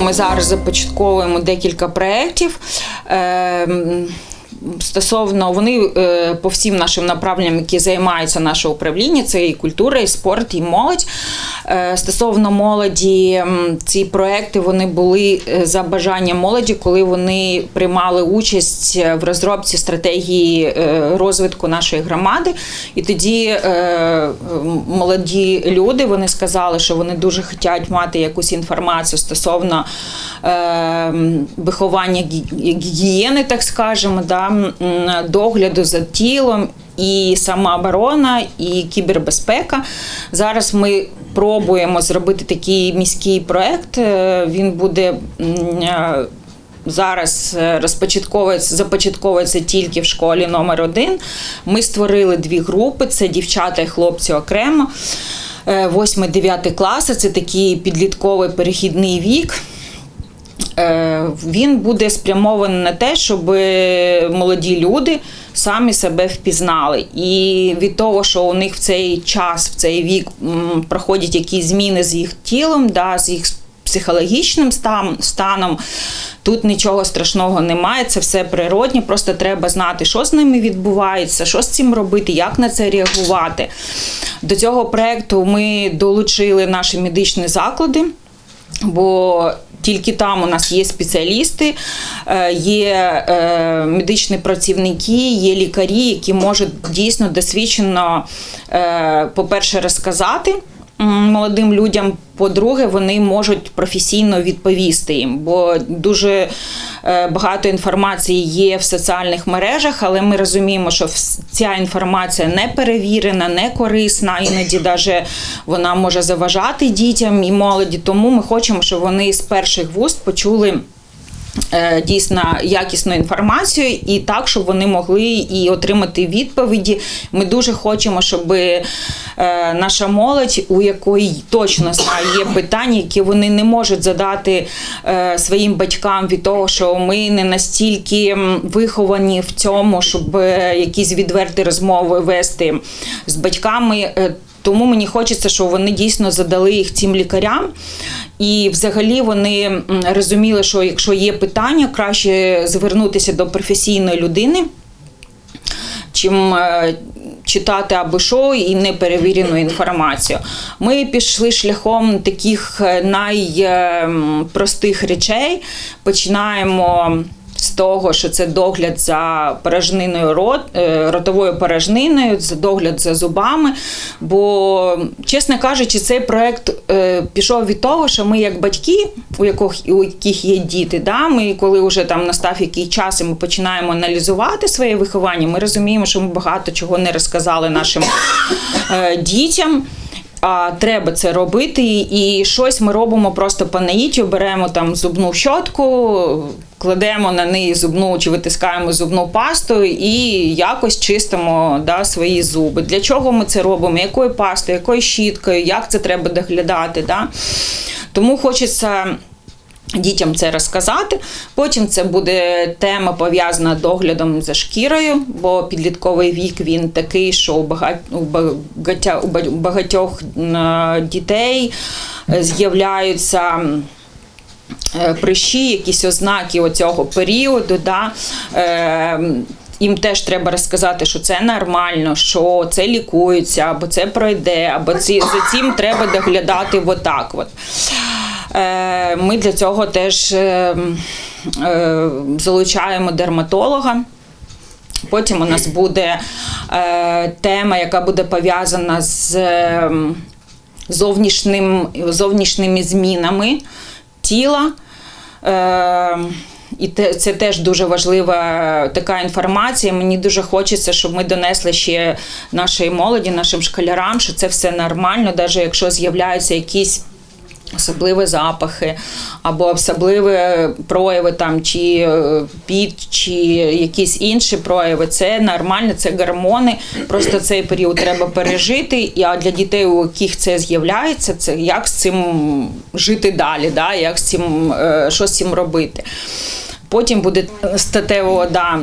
Ми зараз започатковуємо декілька проєктів. Ем, Стосовно вони е, по всім нашим направленням, які займаються наше управління, це і культура, і спорт, і молодь. Е, Стосовно молоді, ці проекти вони були е, за бажанням молоді, коли вони приймали участь е, в розробці стратегії розвитку нашої громади. І тоді молоді люди вони сказали, що вони дуже хочуть мати якусь інформацію стосовно виховання гігієни, так скажемо, да, догляду за тілом. І самооборона, і кібербезпека. Зараз ми пробуємо зробити такий міський проект. Е, Він буде е, зараз е, розпочатковується, започатковується тільки в школі номер один. Ми створили дві групи: це дівчата і хлопці окремо. 8-9 класи це такий підлітковий перехідний вік. Е, Він буде спрямований на те, щоб молоді люди самі себе впізнали. І від того, що у них в цей час, в цей вік проходять якісь зміни з їх тілом, да, з їх психологічним станом. Тут нічого страшного немає, це все природне. Просто треба знати, що з ними відбувається, що з цим робити, як на це реагувати. До цього проекту ми долучили наші медичні заклади. Бо тільки там у нас є спеціалісти, е, є е, медичні працівники, є лікарі, які можуть дійсно досвідчено, е, по-перше, розказати м, молодим людям. По-друге, вони можуть професійно відповісти їм, бо дуже е, багато інформації є в соціальних мережах, але ми розуміємо, що ця інформація не перевірена, не корисна, іноді даже вона може заважати дітям і молоді. Тому ми хочемо, щоб вони з перших вуст почули. Е, Дійсно якісну інформацію і так, щоб вони могли і отримати відповіді. Ми дуже хочемо, щоб е, наша молодь, у якої точно є питання, які вони не можуть задати е, своїм батькам від того, що ми не настільки виховані в цьому, щоб якісь відверті розмови вести з батьками. Е, Тому мені хочеться, щоб вони дійсно задали їх цим лікарям. І взагалі вони розуміли, що якщо є питання, краще звернутися до професійної людини, чим е, читати або що і неперевірену інформацію. Ми пішли шляхом таких е, найпростих речей. Починаємо. Того, що це догляд за порожниною рот, е, ротовою порожниною, за догляд за зубами. Бо, чесно кажучи, цей проект е, пішов від того, що ми, як батьки, у яких, у яких є діти, да, ми коли вже там настав який час, і ми починаємо аналізувати своє виховання, ми розуміємо, що ми багато чого не розказали нашим е, дітям. А треба це робити, і щось ми робимо просто по наїттю, беремо там зубну щотку, кладемо на неї зубну чи витискаємо зубну пасту і якось чистимо да, свої зуби. Для чого ми це робимо? Якою пастою, якою щіткою, як це треба доглядати? Да? Тому хочеться. Дітям це розказати. Потім це буде тема пов'язана доглядом за шкірою, бо підлітковий вік він такий, що у багатьох е, дітей е, з'являються. Е, Прищі, якісь ознаки оцього періоду. Да? Е, їм теж треба розказати, що це нормально, що це лікується, або це пройде, або ці, за цим треба доглядати отак. От. Е, Ми для цього теж залучаємо дерматолога. Потім у нас буде тема, яка буде пов'язана з зовнішнім, зовнішніми змінами тіла. Е, і це теж дуже важлива така інформація. Мені дуже хочеться, щоб ми донесли ще нашій молоді, нашим школярам, що це все нормально, навіть якщо з'являються якісь особливі запахи або особливі прояви там, чи е, піт, чи якісь інші прояви. Це нормально, це гормони. Просто цей період треба пережити. А для дітей, у яких це з'являється, це як з цим жити далі, да? як з цим, е, що з цим робити. Потім буде статево да,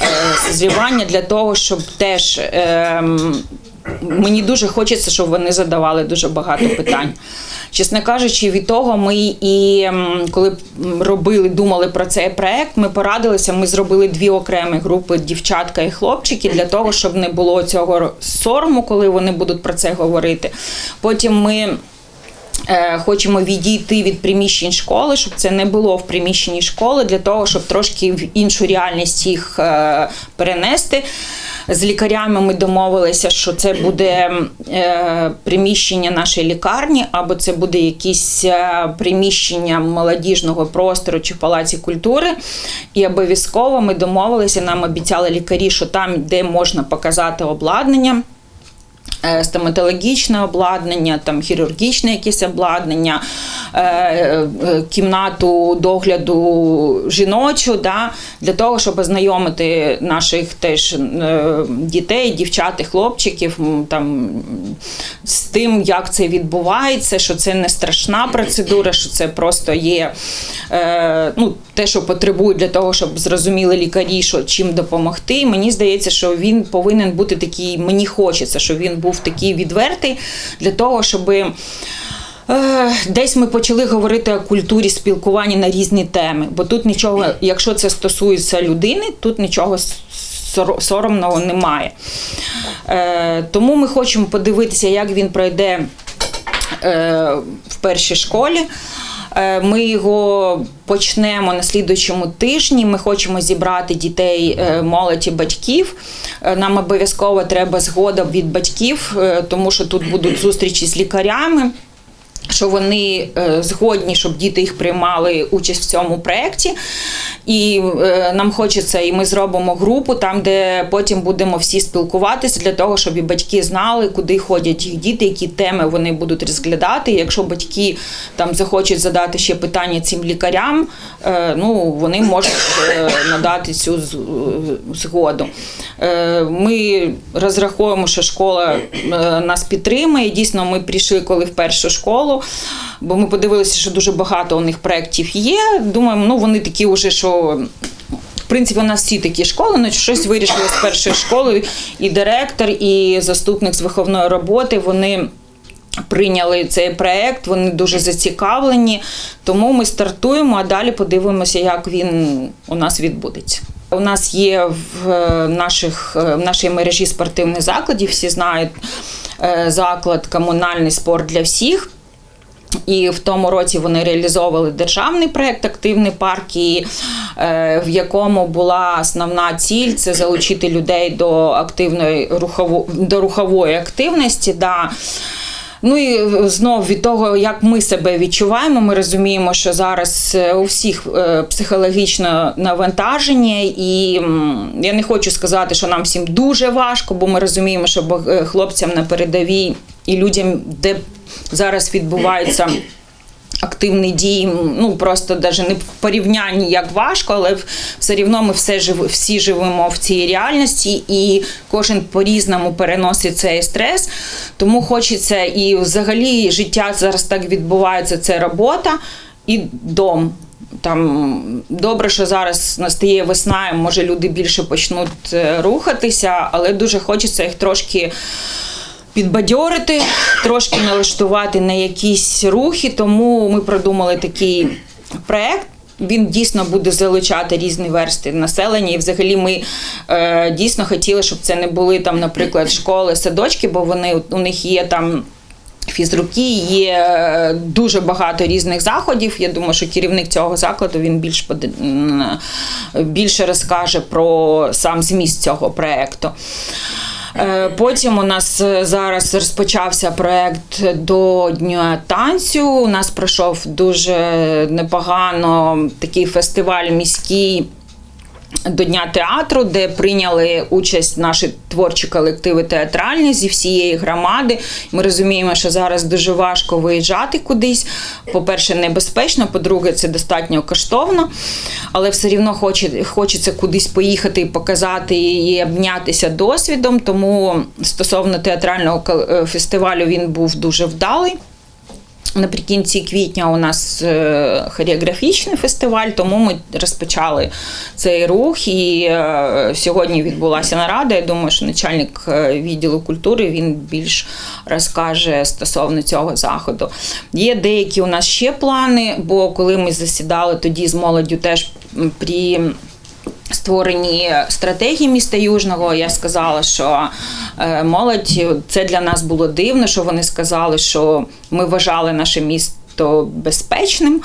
е, зрівання для того, щоб теж ем, мені дуже хочеться, щоб вони задавали дуже багато питань. Чесно кажучи, від того ми і коли робили, думали про цей проект, ми порадилися. Ми зробили дві окремі групи дівчатка і хлопчики для того, щоб не було цього сорому, коли вони будуть про це говорити. Потім ми. Е, Хочемо відійти від приміщень школи, щоб це не було в приміщенні школи, для того, щоб трошки в іншу реальність їх е, перенести. З лікарями ми домовилися, що це буде е, приміщення нашої лікарні, або це буде якісь е, приміщення молодіжного простору чи палаці культури. І обов'язково ми домовилися, нам обіцяли лікарі, що там, де можна показати обладнання стоматологічне обладнання, там хірургічне якесь обладнання, е, е, кімнату догляду жіночу, да, для того, щоб ознайомити наших теж е, дітей, дівчат і хлопчиків там, з тим, як це відбувається, що це не страшна процедура, що це просто є е, ну, те, що потребують для того, щоб зрозуміли лікарі, що чим допомогти. Мені здається, що він повинен бути такий, мені хочеться, щоб він був такий відвертий для того, щоб. е, Десь ми почали говорити о культурі спілкування на різні теми, бо тут нічого, якщо це стосується людини, тут нічого соромного немає. Е, Тому ми хочемо подивитися, як він пройде е, в першій школі. Е, Ми його почнемо на слідуючому тижні. Ми хочемо зібрати дітей, молоді батьків. Е, Нам обов'язково треба згода від батьків, е, тому що тут будуть зустрічі з лікарями. Що вони е, згодні, щоб діти їх приймали участь в цьому проєкті. І е, нам хочеться, і ми зробимо групу там, де потім будемо всі спілкуватися для того, щоб і батьки знали, куди ходять їх діти, які теми вони будуть розглядати. Якщо батьки там захочуть задати ще питання цим лікарям, е, ну вони можуть надати цю згоду. Ми розраховуємо, що школа нас підтримає. Дійсно, ми прийшли коли в першу школу, бо ми подивилися, що дуже багато у них проєктів є. Думаємо, ну вони такі вже, що. В принципі, у нас всі такі школи, ну щось вирішили з першої школи. І директор, і заступник з виховної роботи. Вони прийняли цей проект, вони дуже зацікавлені. Тому ми стартуємо, а далі подивимося, як він у нас відбудеться. У нас є в е, наших е, в нашій мережі спортивних закладів. Всі знають е, заклад комунальний спорт для всіх. І в тому році вони реалізовували державний проєкт Активний парк, і, е, в якому була основна ціль це залучити людей до активної рухово, до рухової активності. Да. Ну і знов від того, як ми себе відчуваємо, ми розуміємо, що зараз е, у всіх е, психологічне навантаження, і я не хочу сказати, що нам всім дуже важко, бо ми розуміємо, що хлопцям на передовій і людям, де зараз відбуваються активні дії, ну просто навіть не в порівнянні як важко, але все рівно ми все жив, всі живемо в цій реальності, і кожен по-різному переносить цей стрес. Тому хочеться і взагалі життя зараз так відбувається. Це робота і дом. Там добре, що зараз настає весна, і може люди більше почнуть е, рухатися, але дуже хочеться їх трошки підбадьорити, трошки налаштувати на якісь рухи. Тому ми продумали такий проект. Він дійсно буде залучати різні версти населення. І взагалі ми е, дійсно хотіли, щоб це не були там, наприклад, школи, садочки, бо вони у них є там. Фізруки є е, дуже багато різних заходів. Я думаю, що керівник цього закладу він більш більше розкаже про сам зміст цього проекту. Е, Потім у нас е, зараз розпочався проект до Дня танцю. У нас пройшов дуже непогано такий фестиваль міський. До Дня театру, де прийняли участь наші творчі колективи театральні зі всієї громади. Ми розуміємо, що зараз дуже важко виїжджати кудись. По-перше, небезпечно, по-друге, це достатньо коштовно, але все рівно хоче, хочеться кудись поїхати і показати і обнятися досвідом. Тому стосовно театрального е, фестивалю він був дуже вдалий. Наприкінці квітня у нас е, хореографічний фестиваль, тому ми розпочали цей рух. І е, сьогодні відбулася нарада. Я думаю, що начальник е, відділу культури він більш розкаже стосовно цього заходу. Є деякі у нас ще плани, бо коли ми засідали тоді з молоддю теж при створенні стратегії міста Южного, я сказала, що е, молодь це для нас було дивно, що вони сказали, що ми вважали наше місто безпечним.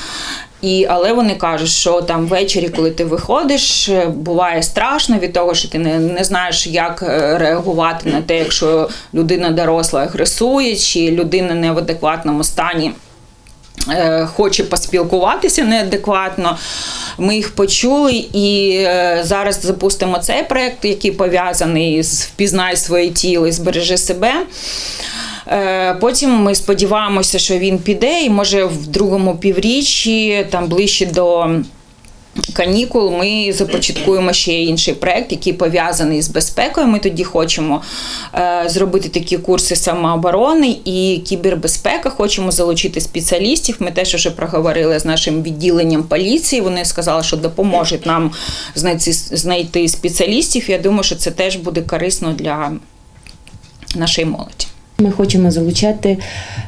І, але вони кажуть, що там ввечері, коли ти виходиш, е, буває страшно від того, що ти не, не знаєш, як е, реагувати на те, якщо людина доросла агресує, чи людина не в адекватному стані хоче поспілкуватися неадекватно. Ми їх почули і е, зараз запустимо цей проект, який пов'язаний з впізнай своє тіло і збережи себе. Е, Потім ми сподіваємося, що він піде, і може в другому півріччі, там ближче до канікул, ми започаткуємо ще інший проект, який пов'язаний з безпекою. Ми тоді хочемо е, зробити такі курси самооборони і кібербезпека. Хочемо залучити спеціалістів. Ми теж вже проговорили з нашим відділенням поліції. Вони сказали, що допоможуть нам знайти, знайти спеціалістів. Я думаю, що це теж буде корисно для нашої молоді. Ми хочемо залучати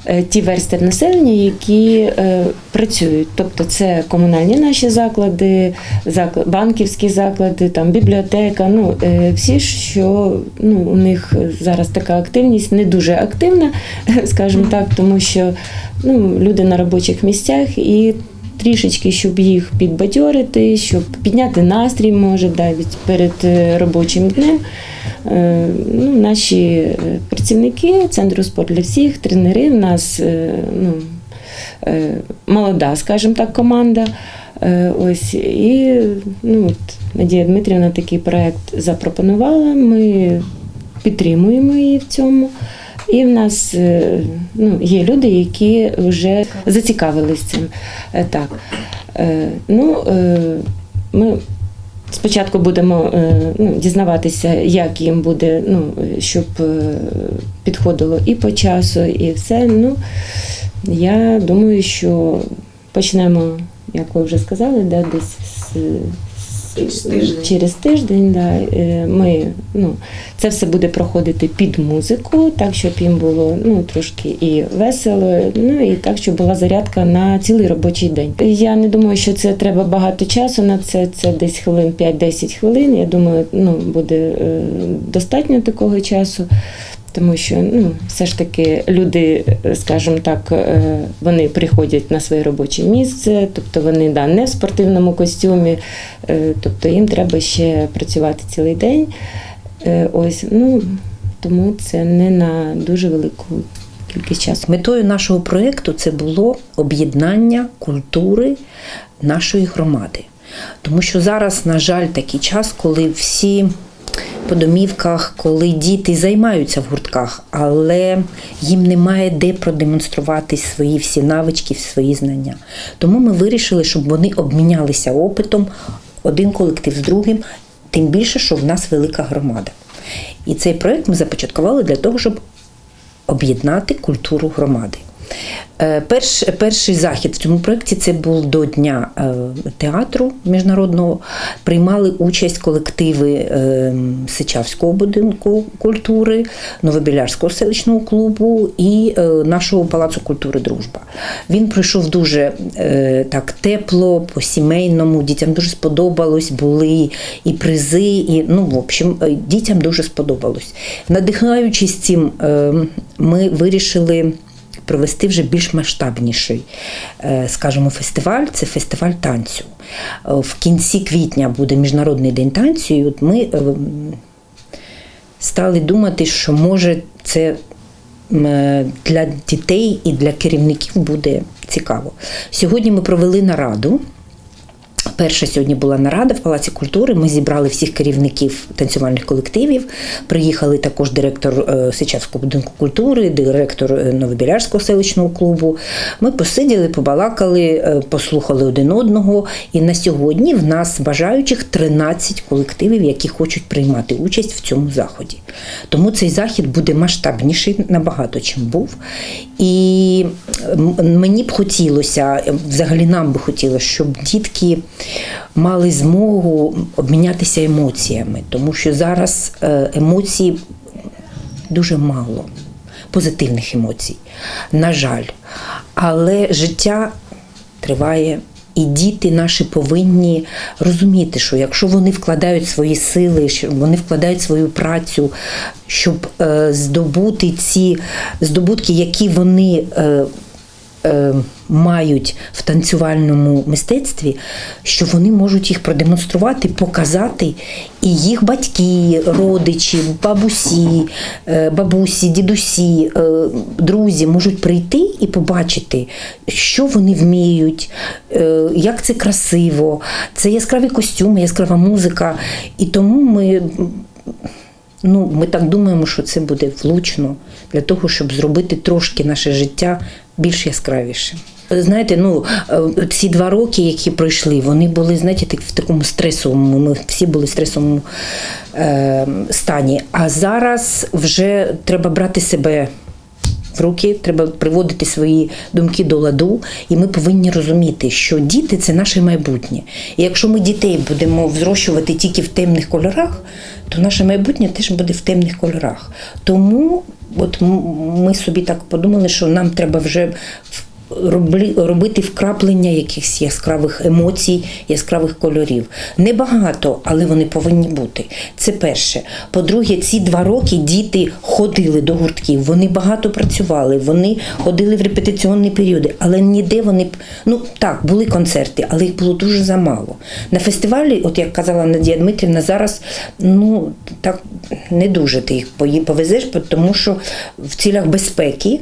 е, ті версти населення, які е, працюють. Тобто це комунальні наші заклади, заклад, банківські заклади, там бібліотека. Ну е, всі, що ну, у них зараз така активність не дуже активна, скажімо так, тому що ну, люди на робочих місцях і. Трішечки, щоб їх підбадьорити, щоб підняти настрій, може, навіть перед е, робочим днем. Е, Ну, наші е, працівники центру спорт для всіх, тренери. В нас ну, молода, скажімо так, команда. Ось і ну, от, Надія Дмитрівна такий проект запропонувала. Ми підтримуємо її в цьому. І в нас е, ну, є люди, які вже зацікавились цим. Е, Так. Е, Ну, ми спочатку будемо ну, дізнаватися, як їм буде, ну, щоб підходило і по часу, і все. Ну, я думаю, що почнемо, як ви вже сказали, да, десь з, Через тиждень. через тиждень. Да, е, ми, ну, це все буде проходити під музику, так, щоб їм було ну, трошки і весело, ну і так, щоб була зарядка на цілий робочий день. Я не думаю, що це треба багато часу на це. Це десь хвилин 5-10 хвилин. Я думаю, ну, буде е, достатньо такого часу. Тому що ну, все ж таки люди, е, скажімо так, е, вони приходять на своє робоче місце, тобто вони да, не в спортивному костюмі, е, тобто їм треба ще працювати цілий день. Ось, ну, тому це не на дуже велику кількість часу. Метою нашого проєкту це було об'єднання культури нашої громади. Тому що зараз, на жаль, такий час, коли всі по домівках, коли діти займаються в гуртках, але їм немає де продемонструвати свої всі навички, свої знання. Тому ми вирішили, щоб вони обмінялися опитом один колектив з другим, тим більше, що в нас велика громада. І цей проєкт ми започаткували для того, щоб об'єднати культуру громади. Е, Перш, перший захід в цьому проєкті це був до Дня е, театру міжнародного. Приймали участь колективи е, Сичавського будинку культури, Новобілярського селищного клубу і нашого палацу культури Дружба. Він пройшов дуже так тепло, по-сімейному, дітям дуже сподобалось, були і призи, і ну, в общем, дітям дуже сподобалось. Надихаючись цим, ми вирішили провести вже більш масштабніший, е, скажімо, фестиваль. Це фестиваль танцю. Е, В кінці квітня буде Міжнародний день танцю, і от ми е, стали думати, що може це для дітей і для керівників буде цікаво. Сьогодні ми провели нараду Перша сьогодні була нарада в Палаці культури. Ми зібрали всіх керівників танцювальних колективів. Приїхали також директор е, Сичавського будинку культури, директор е, Новобілярського селищного клубу. Ми посиділи, побалакали, е, послухали один одного. І на сьогодні в нас бажаючих 13 колективів, які хочуть приймати участь в цьому заході. Тому цей захід буде масштабніший набагато, чим був. І мені б хотілося, взагалі нам би хотілося, щоб дітки мали змогу обмінятися емоціями, тому що зараз е, емоцій дуже мало, позитивних емоцій, на жаль. Але життя триває. І діти наші повинні розуміти, що якщо вони вкладають свої сили, що вони вкладають свою працю, щоб е, здобути ці здобутки, які вони е, мають в танцювальному мистецтві, що вони можуть їх продемонструвати, показати, і їх батьки, родичі, бабусі, е, бабусі, дідусі, е, друзі можуть прийти і побачити, що вони вміють, е, як це красиво, це яскраві костюми, яскрава музика. І тому ми Ну, ми так думаємо, що це буде влучно для того, щоб зробити трошки наше життя більш яскравішим. Знаєте, ну е, ці два роки, які пройшли, вони були, знаєте, так- в такому стресовому. Ми всі були в стресовому е, стані. А зараз вже треба брати себе в руки, треба приводити свої думки до ладу, і ми повинні розуміти, що діти це наше майбутнє. І якщо ми дітей будемо взрощувати тільки в темних кольорах, то наше майбутнє теж буде в темних кольорах. Тому от ми собі так подумали, що нам треба вже в- робити вкраплення якихось яскравих емоцій, яскравих кольорів. Небагато, але вони повинні бути. Це перше. По-друге, ці два роки діти ходили до гуртків, вони багато працювали, вони ходили в репетиційні періоди, але ніде вони ну так, були концерти, але їх було дуже замало. На фестивалі, от як казала Надія Дмитрівна, зараз ну так не дуже ти їх повезеш, тому що в цілях безпеки.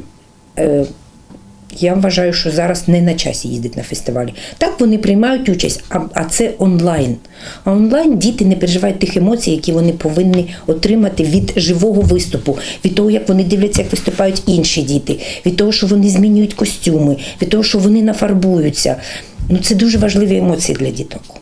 Я вважаю, що зараз не на часі їздити на фестивалі. Так вони приймають участь, а, а це онлайн. А онлайн діти не переживають тих емоцій, які вони повинні отримати від живого виступу, від того, як вони дивляться, як виступають інші діти, від того, що вони змінюють костюми, від того, що вони нафарбуються. Ну це дуже важливі емоції для діток.